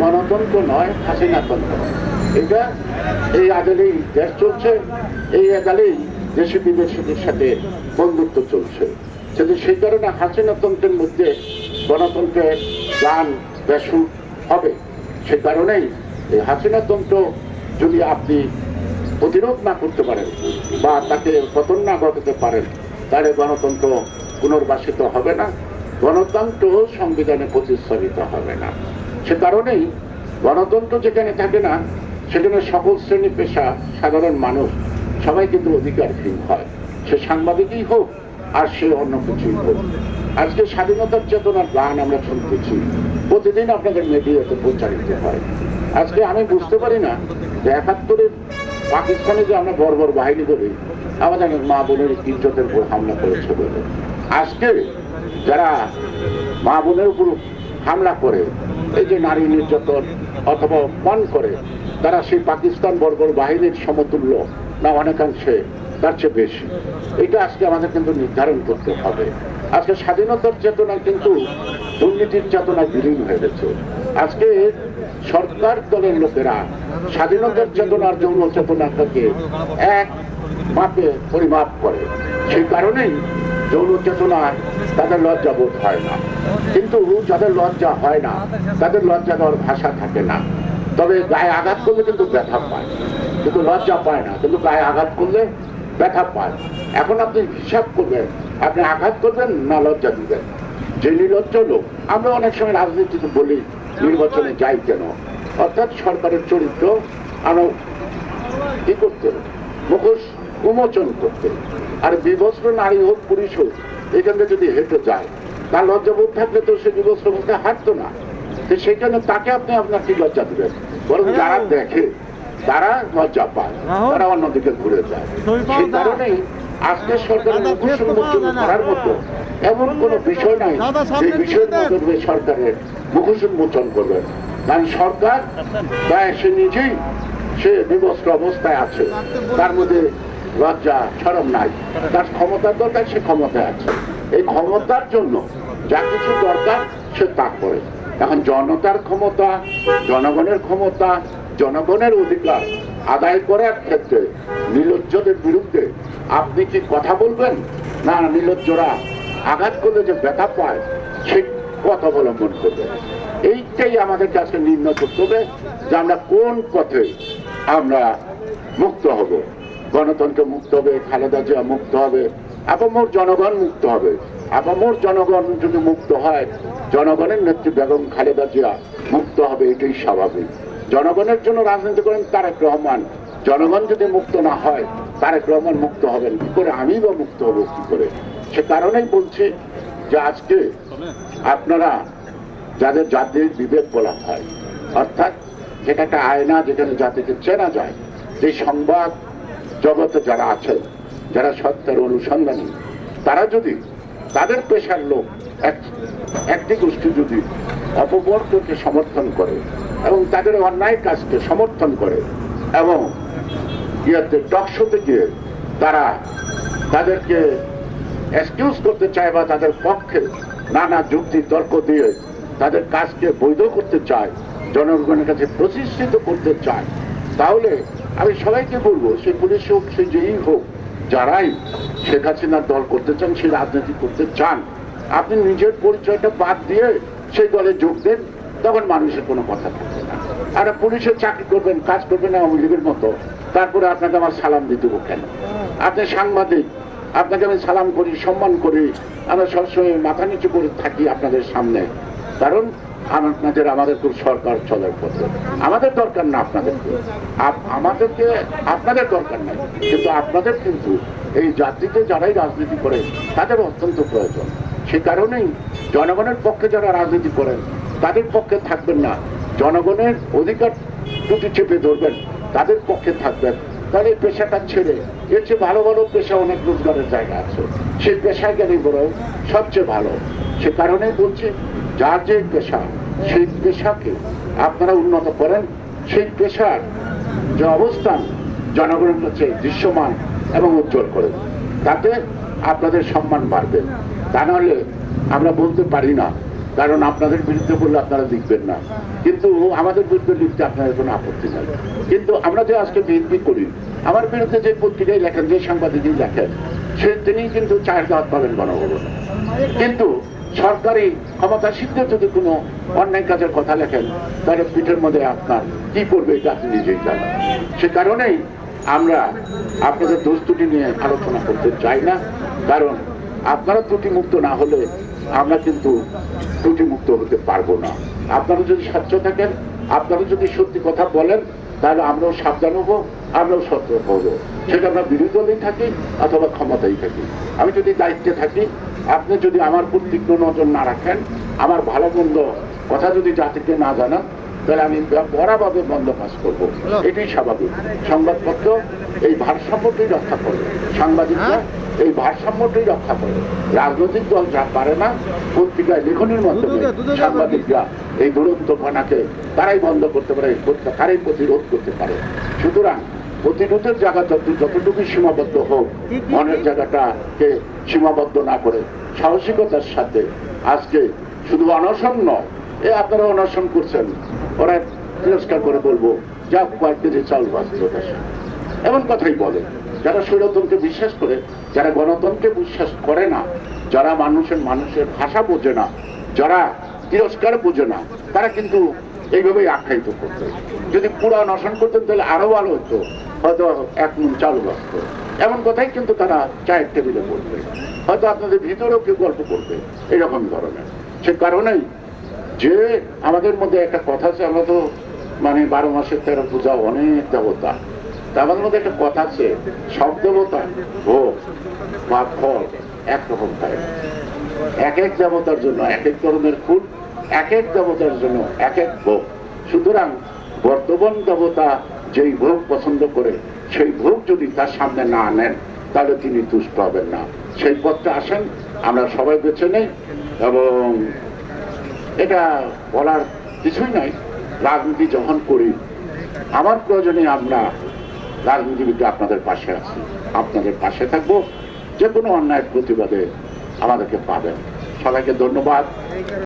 গণতন্ত্র নয় হাসিনাতন্ত্র এটা এই আদালেই দেশ চলছে, এই আদালেই দেশি বিদেশিদের সাথে বন্ধুত্ব চলছে। কিন্তু সেই কারণে হাসিনাতন্ত্রের মধ্যে গণতন্ত্রের গান ব্যাসু হবে, সে কারণেই এই হাসিনাতন্ত্র যদি আপনি প্রতিরোধ না করতে পারেন বা তাকে পতন না ঘটাতে পারেন, তাহলে গণতন্ত্র পুনর্বাসিত হবে না, গণতন্ত্র সংবিধানে প্রতিস্থাপিত হবে না। সে কারণেই গণতন্ত্র যেখানে থাকে না, সেখানে সকল শ্রেণি পেশা সাধারণ মানুষ সবাই কিন্তু অধিকারহীন হয়। সে সাংবাদিকই হোক আর সে অন্য কিছুই হোক। আজকে স্বাধীনতার চেতনার গান আমরা শুনতেছি। প্রতিদিন আপনাদের মিডিয়াতে প্রচারিত হয়। আজকে আমি বুঝতে পারি না যে একাত্তরের পাকিস্তানে যে আমরা বর্বর বাহিনী করি আমাদের মা বোনের ইজ্জতের উপর হামলা করেছে বলে। আজকে যারা মা বোনের উপর হামলা করে এই যে নারী নির্যাতন অথবা অপমান করে, তারা সেই পাকিস্তান বর্বর বাহিনীর সমতুল্য না অনেকাংশে, তার চেয়ে বেশি। এটা আজকে আমাদের কিন্তু নির্ধারণ করতে হবে। আজকে স্বাধীনতার চেতনা কিন্তু দুর্নীতির চেতনা বিলীন হয়ে গেছে। আজকে সরকার দলের লোকেরা স্বাধীনতার চেতনার যৌন চেতনাটাকে এক মাপে পরিমাপ করে। সেই কারণেই যৌন চেতনায় তাদের লজ্জা বোধ হয় না। কিন্তু যাদের লজ্জা হয় না, তাদের লজ্জা দেওয়ার ভাষা থাকে না। তবে গায়ে আঘাত করলে কিন্তু ব্যথা পায়। কিন্তু লজ্জা পায় না, কিন্তু গায়ে আঘাত করলে ব্যথা পায়। এখন আপনি হিসাব করবেন, আপনি আঘাত করবেন না লজ্জা দিবেন। যে নির্লজ্জ লোক, আমরা অনেক সময় রাজনীতিতে বলি, নির্বাচনে যাই কেন? অর্থাৎ সরকারের চরিত্র আমরা কি করতে মুখোশ উন্মোচন করতে। আর বিবস্ত্র নারী হোক পুরুষ হোক এখানে যদি হেঁটে যায় তার লজ্জাবোধ থাকলে তো সে বিবস্ত্র মধ্যে হাঁটতো না। তো সেখানে তাকে আপনি আপনার কি লজ্জা দিবেন। বরং যারা দেখে তারা লজ্জা পায় তারা অন্যদিকে ঘুরে যায়। সেই কারণেই আজকে সরকারের করার মতো এমন কোনো বিষয় নাই যে বিষয়ের মাধ্যমে সরকারের মুখোশ উন্মোচন করবে। কারণ সরকার প্রায় সে নিজেই সে বিবস্ত্র অবস্থায় আছে। তার মধ্যে লজ্জা, সরম নাই। তার ক্ষমতার দরকার, সে ক্ষমতায় আছে। এই ক্ষমতার জন্য যা কিছু দরকার, সে তা করে। এখন জনতার ক্ষমতা, জনগণের ক্ষমতা, জনগণের অধিকার আদায় করার ক্ষেত্রে নির্লজ্জদের বিরুদ্ধে আপনি কি কথা বলবেন? না নির্লজ্জরা আঘাত করলে যে ব্যথা পায়, সে পথ অবলম্বন করবে। এইটাই আমাদের কাছে নির্ণয় করতে হবে যে আমরা কোন পথে আমরা মুক্ত হব। গণতন্ত্র মুক্ত হবে, খালেদা জিয়া মুক্ত হবে আপামোর জনগণ মুক্ত হবে। আপামোর জনগণ যদি মুক্ত হয়, জনগণের নেত্রী বেগম খালেদা জিয়া মুক্ত হবে, এটাই স্বাভাবিক। জনগণের জন্য রাজনীতি করেন তারেক রহমান। জনগণ যদি মুক্ত না হয়, তারেক রহমান মুক্ত হবেন কি করে? আমি বা মুক্ত হব কি করে? সে কারণেই বলছি যে আজকে আপনারা যাদের জাতির বিবেক বলা হয়, অর্থাৎ যেটা একটা আয়না যেখানে জাতিকে চেনা যায় যে সংবাদ জগতে যারা আছেন, যারা সত্যের অনুসন্ধানী, তারা যদি তাদের পেশার লোক এক- একটি গোষ্ঠী যদি অপবর্গকে সমর্থন করে এবং তাদের অন্যায় কাজকে সমর্থন করে এবং ইয়েতে টকশোতে গিয়ে তারা তাদেরকে এক্সকিউজ করতে চায় বা তাদের পক্ষে নানা যুক্তি, তর্ক দিয়ে তাদের কাজকে বৈধ করতে চায়, জনগণের কাছে প্রতিষ্ঠিত করতে চায় তাহলে আমি সবাইকে বলব, সে পুলিশ হোক, সে যেই হোক, যারাই শেখ হাসিনার দল করতে চান, সে রাজনীতি করতে চান, আপনি নিজের পরিচয়টা বাদ দিয়ে সেই দলে যোগ দেন, তখন মানুষের কোনো কথা থাকবে না। আর পুলিশের চাকরি করবেন, কাজ করবেন আওয়ামী লীগের মতো, তারপরে আপনাকে আমার সালাম দিতে কেন? আপনি সাংবাদিক, আপনাকে আমি সালাম করি, সম্মান করি, আমরা সবসময় মাথা নিচু করে থাকি আপনাদের সামনে। কারণ আপনাদের, আমাদের খুব সরকার চলার পথে। আমাদের দরকার না আপনাদেরকে আপ- আমাদেরকে, আপনাদের দরকার নাই। কিন্তু আপনাদের কিন্তু এই জাতিতে যারাই রাজনীতি করে, তাদের অত্যন্ত প্রয়োজন। সে কারণেই জনগণের পক্ষে যারা রাজনীতি করেন, তাদের পক্ষে থাকবেন না। জনগণের অধিকার দুটি চেপে ধরবেন, তাদের পক্ষে থাকবেন। তাহলে পেশাটা ছেড়ে, এর চেয়ে ভালো ভালো পেশা অনেক রোজগারের জায়গা আছে। সেই পেশায় গেলে বড় সবচেয়ে ভালো। সে কারণেই বলছি, যার যে পেশা সেই পেশাকে আপনারা উন্নত করেন, সেই পেশার যে অবস্থান জনগণের কাছে দৃশ্যমান এবং উজ্জ্বল করেন তাতে আপনাদের সম্মান বাড়বে। তা নাহলে আমরা বলতে পারি না, কারণ আপনাদের বিরুদ্ধে বললে আপনারা লিখবেন না। কিন্তু আমাদের বিরুদ্ধে লিখতে আপনাদের কোনো আপত্তি নাই। কিন্তু আমরা যে আজকে বিএনপি করি, আমার বিরুদ্ধে যে পত্রিকায় লেখেন, যে সাংবাদিকই লেখেন, সে তিনি কিন্তু চায়ের দাওয়াত পাবেন গণভবনে। কিন্তু সরকারি ক্ষমতাসীনদের যদি কোনো অন্যায় কাজের কথা লেখেন, তাহলে পিঠের মধ্যে আপনার কি করবে এটা আপনি নিজেই জানেন। সে কারণেই আমরা আপনাদের দোষ ত্রুটি নিয়ে আলোচনা করতে চাই না, কারণ আপনারা ত্রুটিমুক্ত না হলে আমরা কিন্তু ত্রুটিমুক্ত হতে পারব না। আপনারা যদি স্বচ্ছ থাকেন, আপনারা যদি সত্যি কথা বলেন, তাহলে আমরাও সাবধান হব, আমরাও সতর্ক হব। সেটা আমরা বিরোধী দলেই থাকি অথবা ক্ষমতায় থাকি। আমি যদি দায়িত্বে থাকি আপনি যদি আমার প্রতি নজর না রাখেন আমার ভালো মন্দ কথা যদি জাতিকে না জানান তাহলে আমি বরাভাবে বন্ধ পাস করব। এটাই স্বাভাবিক। সংবাদপত্র এই ভারসাম্যটাই রক্ষা করে সাংবাদিকরা এই ভারসাম্যটাই রক্ষা করে রাজনৈতিক দল যা পারে না পত্রিকায় লেখনের মাধ্যমে সাংবাদিকরা এই দুরন্ত ফানাকে তারাই বন্ধ করতে পারে তারাই প্রতিরোধ করতে পারে। সুতরাং প্রতিরোধের জায়গা যত যতটুকু সীমাবদ্ধ হোক মনের জায়গাটাকে সীমাবদ্ধ না করে সাহসিকতার সাথে। আজকে শুধু অনশন নয়, এ আপনারা অনশন করছেন। ওরা তিরস্কার করে বলব যা কয়েক কেজি চাউল বাস্তবতা এমন কথাই বলে, যারা স্বৈরতন্ত্রকে বিশ্বাস করে, যারা গণতন্ত্রকে বিশ্বাস করে না, যারা মানুষের মানুষের ভাষা বোঝে না, যারা তিরস্কার বোঝে না, তারা কিন্তু এইভাবেই আখ্যায়িত করতো। যদি পুরা নশন করতেন, তাহলে আরও ভালো হতো। হয়তো এক মন চালু বাঁচত এমন কথাই কিন্তু তারা চায়ের টেবিলে বলবে। হয়তো আপনাদের ভিতরেও কেউ গল্প করবে, এরকম ধরনের। সে কারণেই যে আমাদের মধ্যে একটা কথা আছে, আমরা তো মানে বারো মাসের তেরো পূজা অনেক দেবতা। আমাদের মধ্যে একটা কথা আছে, সব দেবতা ভোগ বা ফল একরকম পায় এক এক দেবতার জন্য এক এক ধরনের ফুল, এক এক দেবতার জন্য এক এক ভোগ। সুতরাং বর্তমান দেবতা যেই ভোগ পছন্দ করে, সেই ভোগ যদি তার সামনে না আনেন তাহলে তিনি তুষ্ট হবেন না। সেই পথটা আসেন, আমরা সবাই বেছে নেই, এবং এটা বলার কিছুই নাই। রাজনীতি যখন করি, আমার প্রয়োজনে আমরা রাজনীতিবিদরা আপনাদের পাশে আছি, আপনাদের পাশে থাকব, যে কোনো অন্যায়ের প্রতিবাদে আমাদেরকে পাবেন। সবাইকে ধন্যবাদ।